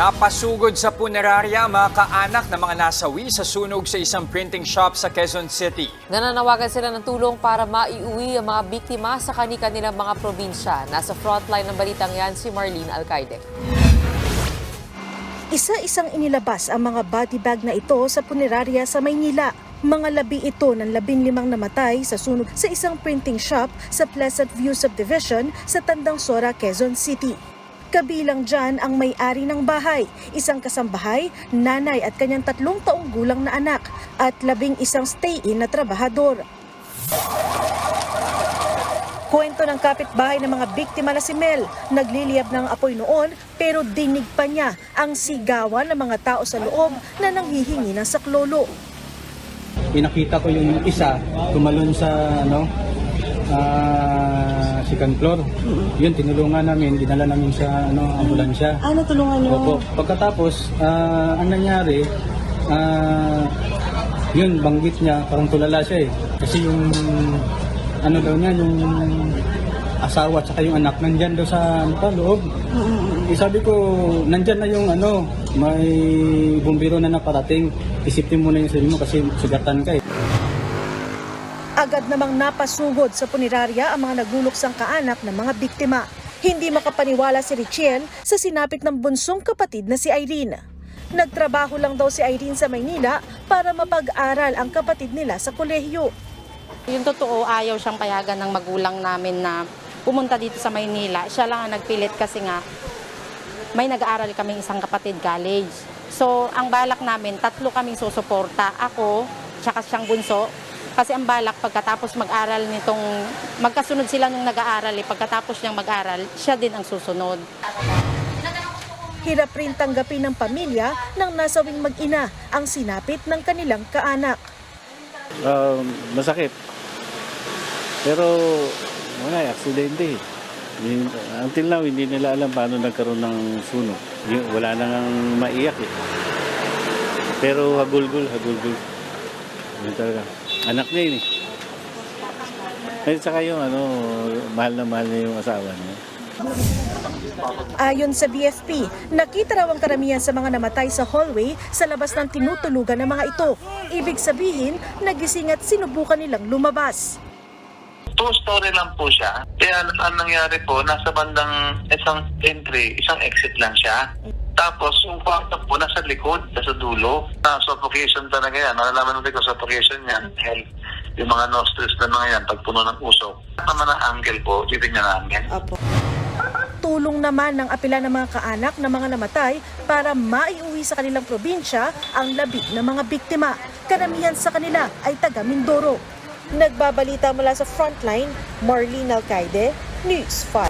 Napasugod sa punerarya mga kaanak na mga nasawi sa sunog sa isang printing shop sa Quezon City. Nananawagan sila ng tulong para maiuwi ang mga biktima sa kani-kanilang mga probinsya. Nasa frontline ng balitang yan si Marlene Alcaide. Isa-isang inilabas ang mga body bag na ito sa punerarya sa Maynila. Mga labi ito ng labing limang namatay sa sunog sa isang printing shop sa Pleasant View Subdivision sa Tandang Sora, Quezon City. Kabilang dyan ang may-ari ng bahay, isang kasambahay, nanay at kanyang tatlong taong gulang na anak at labing isang stay-in na trabahador. Kwento ng kapitbahay ng mga biktima na si Mel, nagliliyab ng apoy noon pero dinig pa niya ang sigawan ng mga tao sa loob na nanghihingi ng saklolo. pinakita ko yung isa tumalon sa ano ah second floor. Yun tinulungan namin, dinala namin sa ano ambulansya. Ano tulungan Opo. Pagkatapos ah, ang nangyari ah yun banggit niya parang tulala siya eh. Kasi yung ano daw niya yung asawa at saka yung anak nandyan daw sa ano pa, loob. Eh, sabi ko, nandyan na yung ano, may bumbiro na naparating. Isipin mo na yung sarili mo kasi sugatan ka eh. Agad namang napasugod sa punerarya ang mga naguluksang kaanak ng mga biktima. Hindi makapaniwala si Richiel sa sinapit ng bunsong kapatid na si Irene. Nagtrabaho lang daw si Irene sa Maynila para mapag-aral ang kapatid nila sa kolehiyo. Yung totoo, ayaw siyang payagan ng magulang namin na pumunta dito sa Maynila. Siya lang ang nagpilit kasi nga may nag-aaral kaming isang kapatid college. So, ang balak namin, tatlo kaming susuporta. Ako, tsaka siyang bunso. Kasi ang balak, pagkatapos mag-aral nitong, magkasunod sila nung nag-aaral, eh, pagkatapos niyang mag-aral, siya din ang susunod. Hirap rin tanggapin ng pamilya ng nasawing mag-ina ang sinapit ng kanilang kaanak. Um, masakit. Pero wala, eh, aksidente. eh. Hindi- Until now, hindi nila alam paano nagkaroon ng sunog. Yung- Wala na nang maiyak eh. Pero hagulgul, hagulgul. Yun talaga. Anak niya yun eh. At saka yung ano, mahal na mahal niya yung asawa niya. Ayon sa BFP, nakita raw ang karamihan sa mga namatay sa hallway sa labas ng tinutulugan ng mga ito. Ibig sabihin, nagising at sinubukan nilang lumabas. Two story lang po siya. Kaya ang nangyari po, nasa bandang isang entry, isang exit lang siya. Tapos yung kwarto po nasa likod, nasa dulo. Na suffocation talaga yan. Nalalaman natin kung suffocation yan. Help. Yung mga nostrils na mga yan, pag puno ng usok. Tama ng angle po, titignan namin. Tulong naman ng apela ng mga kaanak ng mga namatay para maiuwi sa kanilang probinsya ang labi ng mga biktima. Karamihan sa kanila ay taga Mindoro. Nagbabalita mula sa frontline, Marlene Alcaide, News 5.